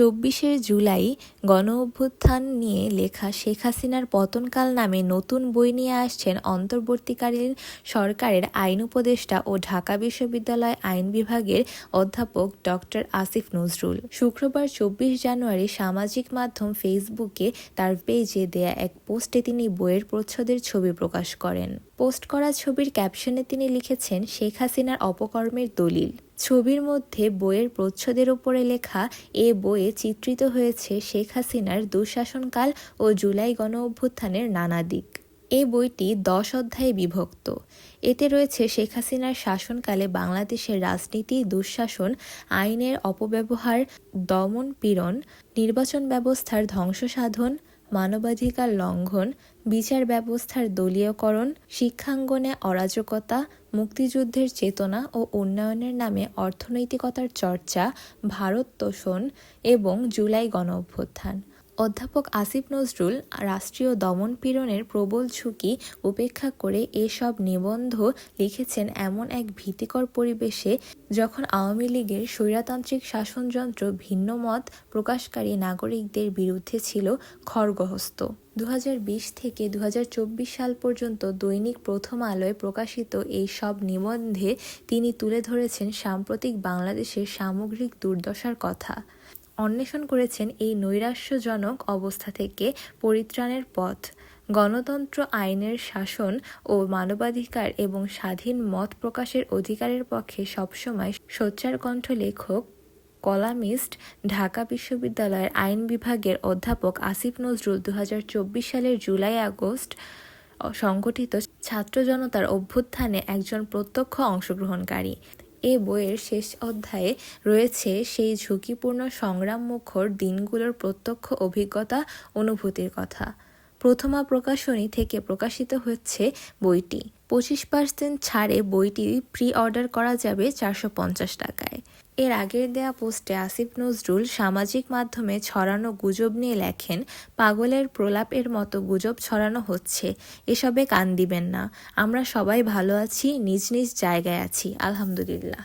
চব্বিশে জুলাই গণ অভ্যুত্থান নিয়ে লেখা শেখ হাসিনার পতনকাল নামে নতুন বই নিয়ে আসছেন অন্তর্বর্তীকালীন সরকারের আইন উপদেষ্টা ও ঢাকা বিশ্ববিদ্যালয় আইন বিভাগের অধ্যাপক ডক্টর আসিফ নজরুল। শুক্রবার চব্বিশ জানুয়ারি সামাজিক মাধ্যম ফেসবুকে তার পেজে দেয়া এক পোস্টে তিনি বইয়ের প্রচ্ছদের ছবি প্রকাশ করেন। পোস্ট করা ছবির ক্যাপশনে তিনি লিখেছেন, শেখ হাসিনার অপকর্মের দলিল। ছবির মধ্যে বইয়ের প্রচ্ছদের ওপরে লেখা এ বইয়ে চিত্রিত হয়েছে শেখ হাসিনার দুঃশাসনকাল ও জুলাই গণ অভ্যুত্থানের নানা দিক। এ বইটি দশ অধ্যায়ে বিভক্ত। এতে রয়েছে শেখ হাসিনার শাসনকালে বাংলাদেশের রাজনীতি, দুঃশাসন, আইনের অপব্যবহার, দমন পীড়ন, নির্বাচন ব্যবস্থার ধ্বংসসাধন মানবাধিকার লঙ্ঘন, বিচার ব্যবস্থার দলীয়করণ, শিক্ষাঙ্গনে অরাজকতা, মুক্তিযুদ্ধের চেতনা ও উন্নয়নের নামে অর্থনৈতিকতার চর্চা ভারত তোষণ এবং জুলাই গণ অভ্যুত্থান অধ্যাপক আসিফ নজরুল রাষ্ট্রীয় দমন পীড়নের প্রবল ঝুঁকি উপেক্ষা করে এসব নিবন্ধ লিখেছেন এমন এক ভীতিকর পরিবেশে যখন আওয়ামী লীগের স্বৈরাতান্ত্রিক শাসনযন্ত্র ভিন্ন মত প্রকাশকারী নাগরিকদের বিরুদ্ধে ছিল খড়গহস্ত। দু হাজার বিশ থেকে দু হাজার চব্বিশ সাল পর্যন্ত দৈনিক প্রথম আলোয় প্রকাশিত এই সব নিবন্ধে তিনি তুলে ধরেছেন সাম্প্রতিক বাংলাদেশের সামগ্রিক দুর্দশার কথা। অন্বেষণ করেছেন এই নৈরাশ্যজনক অবস্থা থেকে পরিত্রাণের পথ। গণতন্ত্র আইনের শাসন ও মানবাধিকার এবং স্বাধীন মত প্রকাশের অধিকারের পক্ষে সবসময় সোচ্চার কণ্ঠ লেখক, কলামিস্ট, ঢাকা বিশ্ববিদ্যালয়ের আইন বিভাগের অধ্যাপক আসিফ নজরুল দু হাজার চব্বিশ সালের জুলাই আগস্ট সংগঠিত ছাত্র জনতার অভ্যুত্থানে একজন প্রত্যক্ষ অংশগ্রহণকারী। এ বইয়ের শেষ অধ্যায়ে রয়েছে সেই ঝুঁকিপূর্ণ সংগ্রাম মুখর দিনগুলোর প্রত্যক্ষ অভিজ্ঞতা, অনুভূতির কথা। প্রথমা প্রকাশনী থেকে প্রকাশিত হচ্ছে বইটি। পঁচিশ পার্সেন্ট ছাড়ে বইটি প্রি অর্ডার করা যাবে চারশো পঞ্চাশ টাকায়। এর আগের দেয়া পোস্টে আসিফ নজরুল সামাজিক মাধ্যমে ছড়ানো গুজব নিয়ে লেখেন, পাগলের প্রলাপের মতো গুজব ছড়ানো হচ্ছে, এসবে কান দিবেন না। আমরা সবাই ভালো আছি, নিজ নিজ জায়গায় আছি। আলহামদুলিল্লাহ।